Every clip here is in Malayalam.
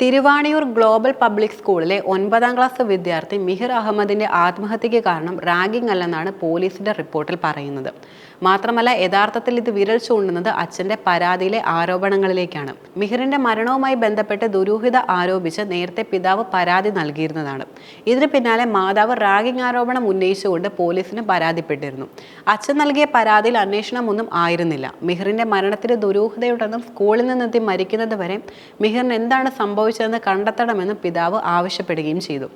തിരുവാണിയൂർ ഗ്ലോബൽ പബ്ലിക് സ്കൂളിലെ ഒൻപതാം ക്ലാസ് വിദ്യാർത്ഥി മിഹിർ അഹമ്മദിന്റെ ആത്മഹത്യയ്ക്ക് കാരണം റാഗിംഗ് അല്ലെന്നാണ് പോലീസിന്റെ റിപ്പോർട്ടിൽ പറയുന്നത്. മാത്രമല്ല യഥാർത്ഥത്തിൽ ഇത് വിരൽ ചൂണ്ടുന്നത് അച്ഛന്റെ പരാതിയിലെ ആരോപണങ്ങളിലേക്കാണ്. മിഹിറിന്റെ മരണവുമായി ബന്ധപ്പെട്ട് ദുരൂഹിത ആരോപിച്ച് നേരത്തെ പിതാവ് പരാതി നൽകിയിരുന്നതാണ്. ഇതിന് പിന്നാലെ മാതാവ് റാഗിംഗ് ആരോപണം ഉന്നയിച്ചുകൊണ്ട് പോലീസിന് പരാതിപ്പെട്ടിരുന്നു. അച്ഛൻ നൽകിയ പരാതിയിൽ അന്വേഷണമൊന്നും ആയിരുന്നില്ല. മിഹിറിന്റെ മരണത്തിന് ദുരൂഹതയുണ്ടെന്നും സ്കൂളിൽ നിന്നെത്തി മരിക്കുന്നത് വരെ മിഹിറിന് എന്താണ് സംഭവിച്ചതെന്ന് കണ്ടെത്തണമെന്ന് പിതാവ് ആവശ്യപ്പെടുകയും ചെയ്തു.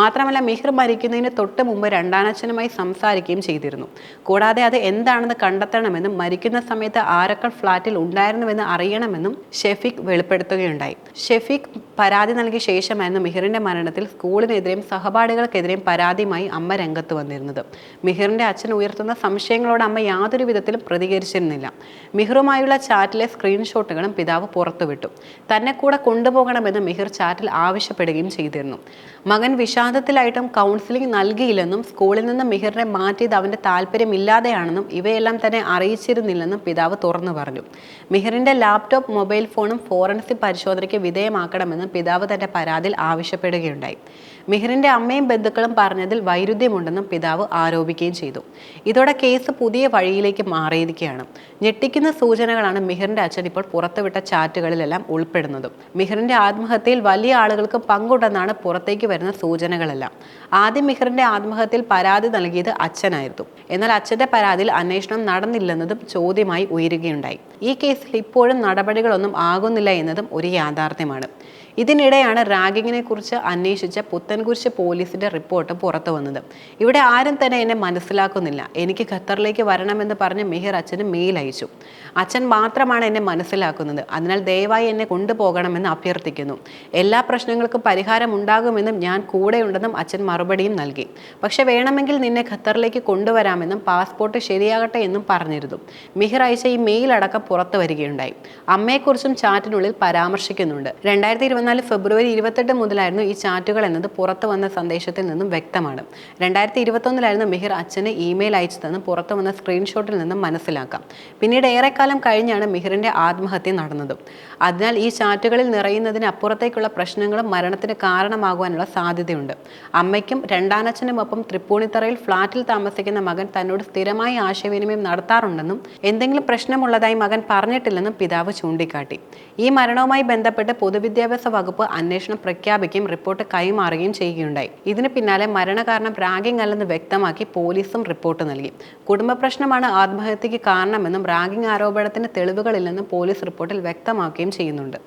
മാത്രമല്ല മിഹിർ മരിക്കുന്നതിന് തൊട്ട് മുമ്പ് രണ്ടാനച്ഛനുമായി സംസാരിക്കുകയും ചെയ്തിരുന്നു. കൂടാതെ അത് എന്താണെന്ന് കണ്ടെത്തണമെന്നും മരിക്കുന്ന സമയത്ത് ആരക്കൾ ഫ്ളാറ്റിൽ ഉണ്ടായിരുന്നുവെന്ന് അറിയണമെന്നും ഷെഫീഖ് വെളിപ്പെടുത്തുകയുണ്ടായി. ഷെഫീഖ് പരാതി നൽകിയ ശേഷമായിരുന്നു മിഹിറിന്റെ മരണത്തിൽ സ്കൂളിനെതിരെയും സഹപാഠികൾക്കെതിരെയും പരാതിയുമായി അമ്മ രംഗത്ത് വന്നിരുന്നത്. മിഹിറിന്റെ അച്ഛൻ ഉയർത്തുന്ന സംശയങ്ങളോട് അമ്മ യാതൊരു വിധത്തിലും പ്രതികരിച്ചിരുന്നില്ല. മിഹിറുമായുള്ള ചാറ്റിലെ സ്ക്രീൻഷോട്ടുകളും പിതാവ് പുറത്തുവിട്ടു. തന്നെ കൂടെ കൊണ്ടുപോകണമെന്ന് മിഹിർ ചാറ്റിൽ ആവശ്യപ്പെടുകയും ചെയ്തിരുന്നു. മകൻ വിഷാദത്തിലായിട്ടും കൗൺസിലിംഗ് നൽകിയില്ലെന്നും സ്കൂളിൽ നിന്ന് മിഹിറിനെ മാറ്റിയത് അവന്റെ താല്പര്യമില്ലാതെയാണെന്നും ഇവയെല്ലാം തന്നെ അറിയിച്ചിരുന്നില്ലെന്നും പിതാവ് തുറന്നു പറഞ്ഞു. മിഹിറിന്റെ ലാപ്ടോപ്പ് മൊബൈൽ ഫോണും ഫോറൻസിക് പരിശോധനയ്ക്ക് വിധേയമാക്കണമെന്നും പിതാവ് തന്റെ പരാതിയിൽ ആവശ്യപ്പെടുകയുണ്ടായി. മിഹിറിന്റെ അമ്മയും ബന്ധുക്കളും പറഞ്ഞതിൽ വൈരുദ്ധ്യമുണ്ടെന്നും പിതാവ് ആരോപിക്കുകയും ചെയ്തു. ഇതോടെ കേസ് പുതിയ വഴിയിലേക്ക് മാറിയിരിക്കുകയാണ്. ഞെട്ടിക്കുന്ന സൂചനകളാണ് മിഹിറിന്റെ അച്ഛൻ ഇപ്പോൾ പുറത്തുവിട്ട ചാറ്റുകളിലെല്ലാം ഉൾപ്പെടുന്നതും. മിഹിറിന്റെ ആത്മഹത്യയിൽ വലിയ ആളുകൾക്ക് പങ്കുണ്ടെന്നാണ് പുറത്തേക്ക് വരുന്ന സൂചനകളെല്ലാം. ആദ്യം മിഹിറിന്റെ ആത്മഹത്യയിൽ പരാതി നൽകിയത് അച്ഛനായിരുന്നു. എന്നാൽ അച്ഛന്റെ പരാതിയിൽ അന്വേഷണം നടന്നില്ലെന്നതും ചോദ്യമായി ഉയരുകയുണ്ടായി. ഈ കേസിൽ ഇപ്പോഴും നടപടികളൊന്നും ആകുന്നില്ല എന്നതും ഒരു യാഥാർത്ഥ്യമാണ്. ഇതിനിടെയാണ് റാഗിങ്ങിനെ കുറിച്ച് അന്വേഷിച്ച പുത്തൻകുരിശ് പോലീസിന്റെ റിപ്പോർട്ട് പുറത്തു വന്നത്. ഇവിടെ ആരും തന്നെ എന്നെ മനസ്സിലാക്കുന്നില്ല. എനിക്ക് ഖത്തറിലേക്ക് വരണമെന്ന് പറഞ്ഞ് മിഹിർ അച്ഛന് മെയിൽ അയച്ചു. അച്ഛൻ മാത്രമാണ് എന്നെ മനസ്സിലാക്കുന്നത്. അതിനാൽ ദയവായി എന്നെ കൊണ്ടുപോകണമെന്ന് അഭ്യർത്ഥിക്കുന്നു. എല്ലാ പ്രശ്നങ്ങൾക്കും പരിഹാരം ഉണ്ടാകുമെന്നും ഞാൻ കൂടെയുണ്ടെന്നും അച്ഛൻ മറുപടിയും നൽകി. പക്ഷെ വേണമെങ്കിൽ നിന്നെ ഖത്തറിലേക്ക് കൊണ്ടുവരാമെന്നും പാസ്പോർട്ട് ശരിയാകട്ടെ എന്നും പറഞ്ഞിരുന്നു. മിഹിർ അയച്ച ഈ മെയിൽ അടക്കം പുറത്തു വരികയുണ്ടായി. അമ്മയെക്കുറിച്ചും ചാറ്റിനുള്ളിൽ പരാമർശിക്കുന്നുണ്ട്. രണ്ടായിരത്തി ഇരുപത്തിനാല് ഫെബ്രുവരി ഇരുപത്തെട്ട് മുതലായിരുന്നു ഈ ചാറ്റുകൾ എന്നത് പുറത്തു വന്ന സന്ദേശത്തിൽ നിന്നും വ്യക്തമാണ്. രണ്ടായിരത്തി ഇരുപത്തൊന്നിലായിരുന്നു മിഹിർ അച്ഛന് ഇമെയിൽ അയച്ചതെന്ന് പുറത്തു വന്ന സ്ക്രീൻഷോട്ടിൽ നിന്നും മനസ്സിലാക്കാം. പിന്നീട് ഏറെക്കാലം കഴിഞ്ഞാണ് മിഹിറിന്റെ ആത്മഹത്യ നടന്നത്. അതിനാൽ ഈ ചാറ്റുകളിൽ നിറയുന്നതിന് അപ്പുറത്തേക്കുള്ള പ്രശ്നങ്ങളും മരണത്തിന് കാരണമാകുവാനുള്ള സാധ്യതയുണ്ട്. അമ്മയ്ക്കും രണ്ടാനച്ഛനുമൊപ്പം തൃപ്പൂണിത്തറയിൽ ഫ്ളാറ്റിൽ താമസിക്കുന്ന മകൻ തന്നോട് സ്ഥിരമായി ആശയവിനിമയം നടത്താറുണ്ടെന്നും എന്തെങ്കിലും പ്രശ്നമുള്ളതായി മകൻ പറഞ്ഞിട്ടില്ലെന്നും പിതാവ് ചൂണ്ടിക്കാട്ടി. ഈ മരണവുമായി ബന്ധപ്പെട്ട് പൊതുവിദ്യാഭ്യാസ വകുപ്പ് അന്വേഷണം പ്രഖ്യാപിക്കുകയും റിപ്പോർട്ട് കൈമാറുകയും ചെയ്യുകയുണ്ടായി. ഇതിന് പിന്നാലെ മരണകാരണം റാഗിംഗ് അല്ലെന്ന് വ്യക്തമാക്കി പോലീസും റിപ്പോർട്ട് നൽകി. കുടുംബ പ്രശ്നമാണ് ആത്മഹത്യക്ക് കാരണമെന്നും റാഗിംഗ് ആരോപണത്തിന് തെളിവുകളില്ലെന്നും പോലീസ് റിപ്പോർട്ടിൽ വ്യക്തമാക്കുകയും ചെയ്യുന്നുണ്ട്.